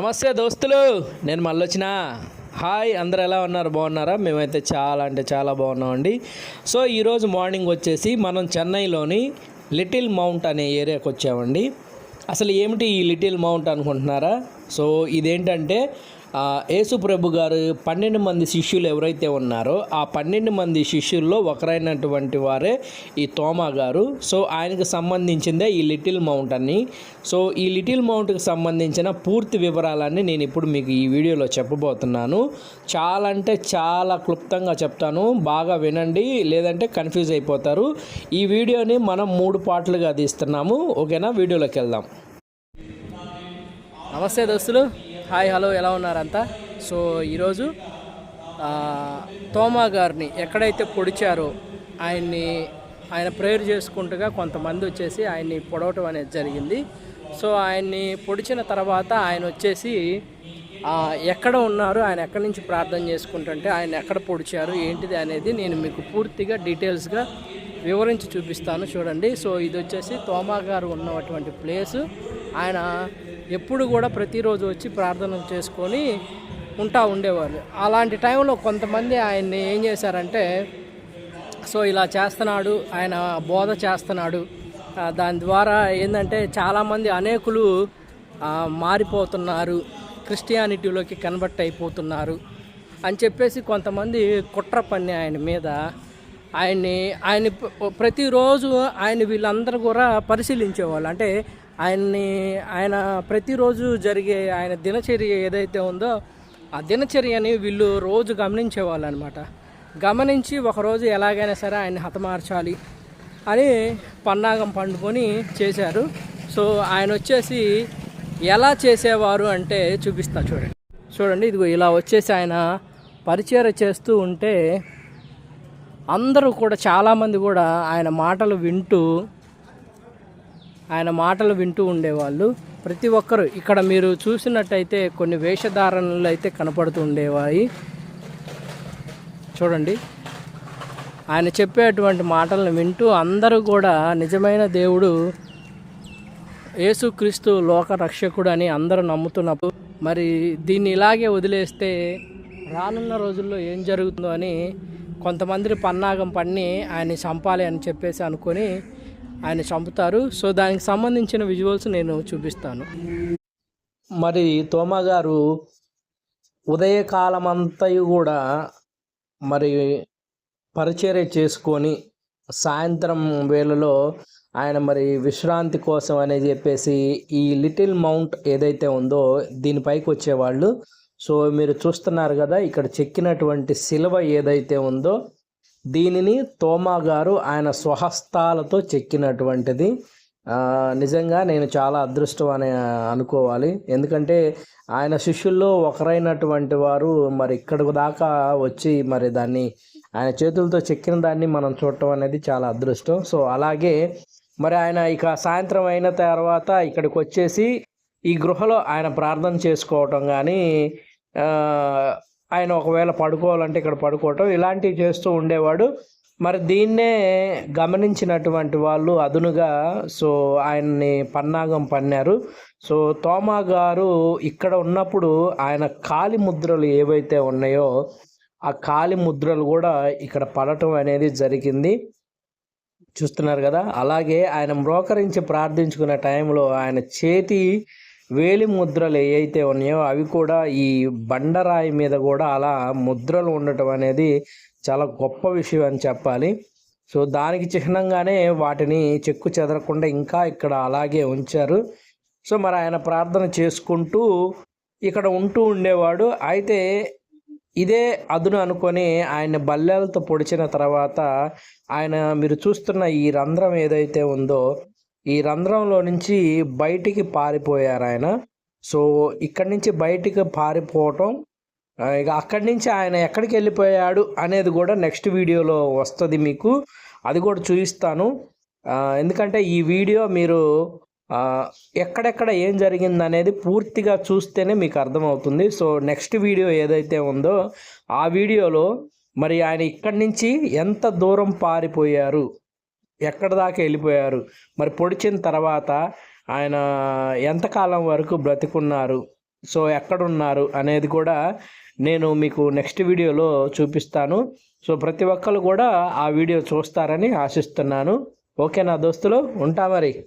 నమస్తే దోస్తులు నేను మళ్ళీ వచ్చిన హాయ్ అందరు ఎలా ఉన్నారు? బాగున్నారా? మేమైతే చాలా అంటే చాలా బాగున్నామండి. సో ఈరోజు మార్నింగ్ వచ్చేసి మనం చెన్నైలోని లిటిల్ మౌంట్ అనే ఏరియాకి వచ్చామండి. అసలు ఏమిటి ఈ లిటిల్ మౌంట్ అనుకుంటున్నారా? సో ఇదేంటంటే యేసు ప్రభు గారు పన్నెండు మంది శిష్యులు ఎవరైతే ఉన్నారో ఆ పన్నెండు మంది శిష్యుల్లో ఒకరైనటువంటి వారే ఈ తోమా గారు. సో ఆయనకు సంబంధించిందే ఈ లిటిల్ మౌంట్ అని. సో ఈ లిటిల్ మౌంట్కి సంబంధించిన పూర్తి వివరాలన్నీ నేను ఇప్పుడు మీకు ఈ వీడియోలో చెప్పబోతున్నాను. చాలా అంటే చాలా క్లుప్తంగా చెప్తాను. బాగా వినండి లేదంటే కన్ఫ్యూజ్ అయిపోతారు. ఈ వీడియోని మనం మూడు పార్ట్లుగా తీస్తున్నాము. ఓకేనా? వీడియోలోకి వెళ్దాం. నమస్తే దోస్తులు. హాయ్ హలో ఎలా ఉన్నారంతా? సో ఈరోజు తోమా గారిని ఎక్కడైతే పొడిచారో ఆయన్ని ఆయన ప్రేయర్ చేసుకుంటుగా కొంతమంది వచ్చేసి ఆయన్ని పొడవటం అనేది జరిగింది. సో ఆయన్ని పొడిచిన తర్వాత ఆయన వచ్చేసి ఎక్కడ ఉన్నారు ఆయన ఎక్కడి నుంచి ప్రార్థన చేసుకుంటుంటే ఆయన ఎక్కడ పొడిచారు ఏంటిది అనేది నేను మీకు పూర్తిగా డీటెయిల్స్గా వివరించి చూపిస్తాను. చూడండి. సో ఇది వచ్చేసి తోమా గారు ఉన్నటువంటి ప్లేసు. ఆయన ఎప్పుడు కూడా ప్రతిరోజు వచ్చి ప్రార్థన చేసుకొని ఉంటా ఉండేవారు అలాంటి టైంలో కొంతమంది ఆయన్ని ఏం చేశారంటే సో ఇలా చేస్తున్నాడు ఆయన బోధ చేస్తున్నాడు. దాని ద్వారా ఏంటంటే చాలామంది అనేకులు మారిపోతున్నారు క్రిస్టియానిటీలోకి కన్వర్ట్ అయిపోతున్నారు అని చెప్పేసి కొంతమంది కుట్ర పన్ని ఆయన మీద ఆయన్ని ఆయన ప్రతిరోజు ఆయన వీళ్ళందరూ కూడా పరిశీలించేవాళ్ళు. అంటే ఆయన్ని ఆయన ప్రతిరోజు జరిగే ఆయన దినచర్య ఏదైతే ఉందో ఆ దినచర్యని వీళ్ళు రోజు గమనించేవాళ్ళు అనమాట గమనించి ఒకరోజు ఎలాగైనా సరే ఆయన్ని హతమార్చాలి అని పన్నాగం పండుకొని చేశారు. సో ఆయన వచ్చేసి ఎలా చేసేవారు అంటే చూపిస్తా చూడండి. చూడండి ఇదిగో ఇలా వచ్చేసి ఆయన పరిచయం చేస్తూ ఉంటే అందరూ కూడా చాలామంది కూడా ఆయన మాటలు వింటూ ఆయన మాటలు వింటూ ఉండేవాళ్ళు. ప్రతి ఒక్కరు ఇక్కడ మీరు చూసినట్టయితే కొన్ని వేషధారణలు అయితే కనపడుతూ ఉండేవాయి. చూడండి. ఆయన చెప్పేటువంటి మాటలను వింటూ అందరూ కూడా నిజమైన దేవుడు యేసుక్రీస్తు లోక రక్షకుడు అని అందరూ నమ్ముతున్నప్పుడు మరి దీన్ని ఇలాగే వదిలేస్తే రానున్న రోజుల్లో ఏం జరుగుతుందో అని కొంతమంది పన్నాగం పన్ని ఆయన్ని చంపాలి అని చెప్పేసి అనుకొని ఆయన చంపుతారు. సో దానికి సంబంధించిన విజువల్స్ నేను చూపిస్తాను. మరి తోమా గారు ఉదయకాలమంతయు కూడా మరి పరిచర్య చేసుకొని సాయంత్రం వేళలో ఆయన మరి విశ్రాంతి కోసం అని చెప్పేసి ఈ లిటిల్ మౌంట్ ఏదైతే ఉందో దీనిపైకి వచ్చేవాళ్ళు. సో మీరు చూస్తున్నారు కదా ఇక్కడ చెక్కినటువంటి సిలువ ఏదైతే ఉందో దీనిని తోమా గారు ఆయన స్వహస్తాలతో చెక్కినటువంటిది. నిజంగా నేను చాలా అదృష్టం అని అనుకోవాలి. ఎందుకంటే ఆయన శిష్యుల్లో ఒకరైనటువంటి వారు మరి ఇక్కడికి దాకా వచ్చి మరి దాన్ని ఆయన చేతులతో చెక్కిన దాన్ని మనం చూడటం అనేది చాలా అదృష్టం. సో అలాగే మరి ఆయన ఇక సాయంత్రం అయిన తర్వాత ఇక్కడికి వచ్చేసి ఈ గృహలో ఆయన ప్రార్థన చేసుకోవటం కానీ ఆయన ఒకవేళ పడుకోవాలంటే ఇక్కడ పడుకోవటం ఇలాంటివి చేస్తూ ఉండేవాడు. మరి దీన్నే గమనించినటువంటి వాళ్ళు అదునుగా సో ఆయన్ని పన్నాగం పన్నారు. సో తోమా గారు ఇక్కడ ఉన్నప్పుడు ఆయన కాలి ముద్రలు ఏవైతే ఉన్నాయో ఆ కాలి ముద్రలు కూడా ఇక్కడ పడటం అనేది జరిగింది. చూస్తున్నారు కదా? అలాగే ఆయన మ్రోకరించి ప్రార్థించుకునే టైంలో ఆయన చేతి వేలి ముద్రలు ఏవైతే ఉన్నాయో అవి కూడా ఈ బండరాయి మీద కూడా అలా ముద్రలు ఉండటం అనేది చాలా గొప్ప విషయం అని చెప్పాలి. సో దానికి చిహ్నంగానే వాటిని చెక్కు చెదరకుండా ఇంకా ఇక్కడ అలాగే ఉంచారు. సో మరి ఆయన ప్రార్థన చేసుకుంటూ ఇక్కడ ఉంటూ ఉండేవాడు. అయితే ఇదే అదును అనుకొని ఆయన బల్లెలతో పొడిచిన తర్వాత ఆయన మీరు చూస్తున్న ఈ రంధ్రం ఏదైతే ఉందో ఈ రంధ్రంలో నుంచి బయటికి పారిపోయారు ఆయన. సో ఇక్కడి నుంచి బయటికి పారిపోవటం ఇక అక్కడి నుంచి ఆయన ఎక్కడికి వెళ్ళిపోయాడు అనేది కూడా నెక్స్ట్ వీడియోలో వస్తుంది మీకు. అది కూడా చూపిస్తాను. ఎందుకంటే ఈ వీడియో మీరు ఎక్కడెక్కడ ఏం జరిగింది అనేది పూర్తిగా చూస్తేనే మీకు అర్థమవుతుంది. సో నెక్స్ట్ వీడియో ఏదైతే ఉందో ఆ వీడియోలో మరి ఆయన ఇక్కడి నుంచి ఎంత దూరం పారిపోయారు? ఎక్కడ దాకా వెళ్ళిపోయారు? మరి పొడిచిన తర్వాత ఆయన ఎంతకాలం వరకు బ్రతికున్నారు? సో ఎక్కడున్నారు అనేది కూడా నేను మీకు నెక్స్ట్ వీడియోలో చూపిస్తాను. సో ప్రతి ఒక్కరు కూడా ఆ వీడియో చూస్తారని ఆశిస్తున్నాను. ఓకే నా దోస్తులు? ఉంటా మరి.